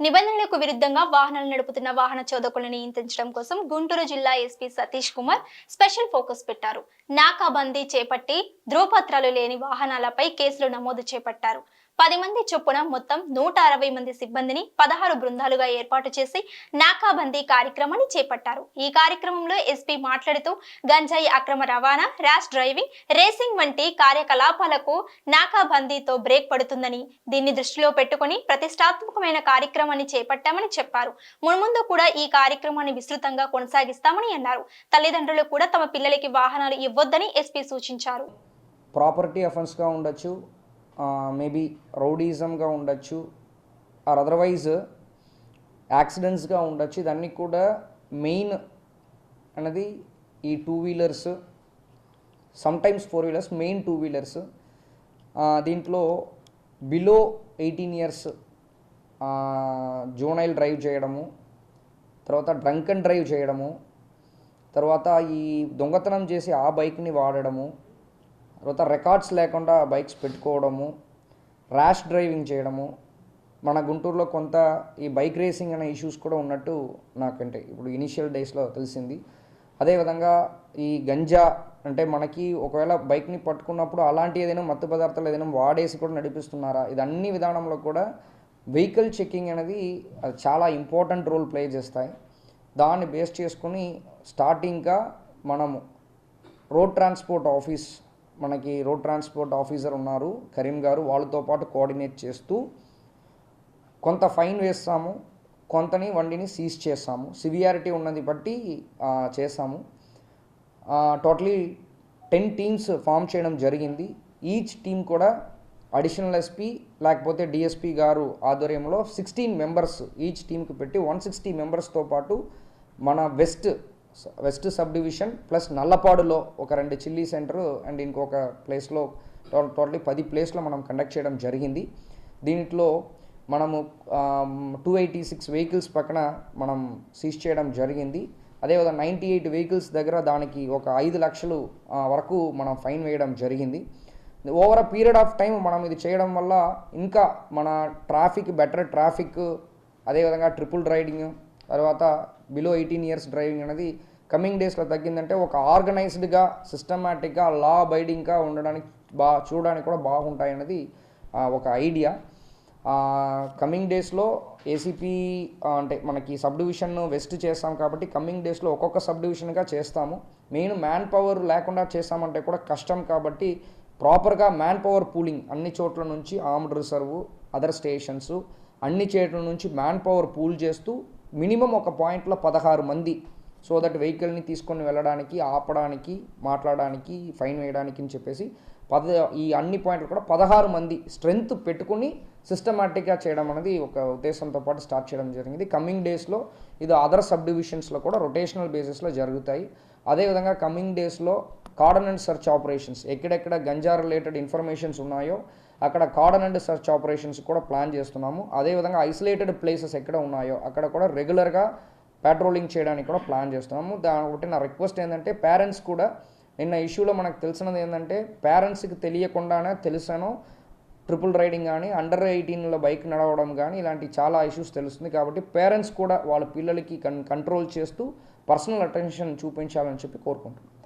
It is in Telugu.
నిబంధనలకు విరుద్ధంగా వాహనాలు నడుపుతున్న వాహన చోదకులను నియంత్రించడం కోసం గుంటూరు జిల్లా SP Satish Kumar special focus పెట్టారు. నాకాబందీ చేపట్టి ధ్రువపత్రాలు లేని వాహనాలపై కేసులు నమోదు చేపట్టారు. పది మంది చొప్పున మొత్తం నూట అరవై మంది సిబ్బందిని పదహారు బృందాలుగా ఏర్పాటు చేసి నాకాబందీ కార్యక్రమాన్ని చేపట్టారు. ఈ కార్యక్రమంలో ఎస్పీ మాట్లాడుతూ గంజాయి అక్రమ రవాణా ర్యాష్ డ్రైవింగ్ రేసింగ్ వంటి కార్యకలాపాలకు నాకాబందీతో బ్రేక్ పడుతుందని దీన్ని దృష్టిలో పెట్టుకుని ప్రతిష్టాత్మకమైన కార్యక్రమాన్ని చేపట్టామని చెప్పారు. మున్ముందు కూడా ఈ కార్యక్రమాన్ని విస్తృతంగా కొనసాగిస్తామని అన్నారు. తల్లిదండ్రులు కూడా తమ పిల్లలకి వాహనాలు ఇవ్వొద్దని ఎస్పీ సూచించారు. ప్రాపర్టీ అఫెన్స్గా ఉండొచ్చు మేబీ రౌడీజంగా ఉండొచ్చు ఆర్ అదర్వైజ్ యాక్సిడెంట్స్గా ఉండొచ్చు. ఇదన్నీ కూడా మెయిన్ అనేది ఈ two wheelers sometimes four wheelers main two wheelers దీంట్లో below eighteen years juvenile drive చేయడము తర్వాత డ్రంక్ అండ్ డ్రైవ్ చేయడము తర్వాత ఈ దొంగతనం చేసి ఆ బైక్ని వాడడము తర్వాత రికార్డ్స్ లేకుండా బైక్స్ పెట్టుకోవడము ర్యాష్ డ్రైవింగ్ చేయడము మన గుంటూరులో కొంత ఈ బైక్ రేసింగ్ అనే ఇష్యూస్ కూడా ఉన్నట్టు నాకంటే ఇప్పుడు ఇనిషియల్ డేస్లో తెలిసింది. అదేవిధంగా ఈ గంజా అంటే మనకి ఒకవేళ బైక్ని పట్టుకున్నప్పుడు అలాంటి ఏదైనా మత్తు పదార్థాలు ఏదైనా వాడేసి కూడా నడిపిస్తున్నారా? ఇది అన్ని విధానంలో కూడా వెహికల్ చెకింగ్ అనేది అది చాలా ఇంపార్టెంట్ రోల్ ప్లే చేస్తాయి. దాన్ని బేస్ చేసుకుని స్టార్టింగ్గా మనము రోడ్ ట్రాన్స్పోర్ట్ ఆఫీస్ మనకి రోడ్ ట్రాన్స్పోర్ట్ ఆఫీసర్ ఉన్నారు కరీం గారు. వాళ్ళతో పాటు కోఆర్డినేట్ చేస్తూ కొంత ఫైన్ వేస్తాము కొంతని వండిని సీజ్ చేస్తాము. సివియారిటీ ఉన్నది బట్టి చేసాము చేస్తాము. టోటలీ టెన్ టీమ్స్ ఫామ్ చేయడం జరిగింది. ఈచ్ టీం కూడా అడిషనల్ ఎస్పీ లేకపోతే డిఎస్పీ గారు ఆధ్వర్యంలో సిక్స్టీన్ మెంబర్స్ ఈచ్ టీంకి పెట్టి వన్ సిక్స్టీ మెంబర్స్తో పాటు మన west west sub division plus నల్లపాడులో ఒక రెండు చిల్లీ సెంటర్ అండ్ ఇంకొక ప్లేస్లో టోటలీ పది ప్లేస్లో మనం కండక్ట్ చేయడం జరిగింది. దీంట్లో మనము టూ ఎయిటీ సిక్స్ వెహికల్స్ పక్కన మనం సీజ్ చేయడం జరిగింది. అదేవిధంగా నైంటీ ఎయిట్ వెహికల్స్ దగ్గర దానికి ఒక ఐదు లక్షలు వరకు మనం ఫైన్ వేయడం జరిగింది. Over a period of time మనం ఇది చేయడం వల్ల ఇంకా మన ట్రాఫిక్ బెటర్ ట్రాఫిక్ అదేవిధంగా ట్రిపుల్ రైడింగ్ తర్వాత బిలో ఎయిటీన్ ఇయర్స్ డ్రైవింగ్ అనేది కమింగ్ డేస్లో తగ్గిందంటే ఒక ఆర్గనైజ్డ్గా సిస్టమేటిక్గా లా బైడింగ్గా ఉండడానికి బా చూడడానికి కూడా బాగుంటాయి అనేది ఒక ఐడియా కమింగ్ డేస్లో ఏసీపీ అంటే మనకి సబ్ డివిజన్ వెస్ట్ చేస్తాం కాబట్టి కమింగ్ డేస్లో ఒక్కొక్క సబ్ డివిజన్గా చేస్తాము. మెయిన్ మ్యాన్ పవర్ లేకుండా చేస్తామంటే కూడా కష్టం కాబట్టి ప్రాపర్గా మ్యాన్ పవర్ పూలింగ్ అన్ని చోట్ల నుంచి ఆర్మ్డ్ రిజర్వ్ అదర్ స్టేషన్స్ అన్ని చోట్ల నుంచి మ్యాన్ పవర్ పూల్ చేస్తూ మినిమం ఒక పాయింట్లో పదహారు మంది సో దట్ వెహికల్ని తీసుకొని వెళ్ళడానికి ఆపడానికి మాట్లాడడానికి ఫైన్ వేయడానికి అని చెప్పేసి పద ఈ అన్ని పాయింట్లు కూడా పదహారు మంది స్ట్రెంగ్త్ పెట్టుకుని సిస్టమేటిక్గా చేయడం అనేది ఒక ఉద్దేశంతో పాటు స్టార్ట్ చేయడం జరిగింది. కమింగ్ డేస్లో ఇది అదర్ సబ్ డివిజన్స్లో కూడా రొటేషనల్ బేసిస్లో జరుగుతాయి. అదేవిధంగా కమింగ్ డేస్లో కార్డన్ అండ్ సెర్చ్ ఆపరేషన్స్ ఎక్కడెక్కడ గంజా రిలేటెడ్ ఇన్ఫర్మేషన్స్ ఉన్నాయో అక్కడ కార్డన్ అండ్ సెర్చ్ ఆపరేషన్స్ కూడా ప్లాన్ చేస్తున్నాము. అదేవిధంగా ఐసోలేటెడ్ ప్లేసెస్ ఎక్కడ ఉన్నాయో అక్కడ కూడా రెగ్యులర్గా పెట్రోలింగ్ చేయడానికి కూడా ప్లాన్ చేస్తున్నాము. దాని ఒకటి నా రిక్వెస్ట్ ఏంటంటే పేరెంట్స్ కూడా నిన్న ఇష్యూలో మనకు తెలిసినది ఏంటంటే పేరెంట్స్కి తెలియకుండానే తెలిసాను ట్రిపుల్ రైడింగ్ కానీ అండర్ ఎయిటీన్లో బైక్ నడవడం కానీ ఇలాంటి చాలా ఇష్యూస్ తెలుస్తుంది. కాబట్టి పేరెంట్స్ కూడా వాళ్ళ పిల్లలకి కన్ కంట్రోల్ చేస్తూ పర్సనల్ అటెన్షన్ చూపించాలని చెప్పి కోరుకుంటున్నాను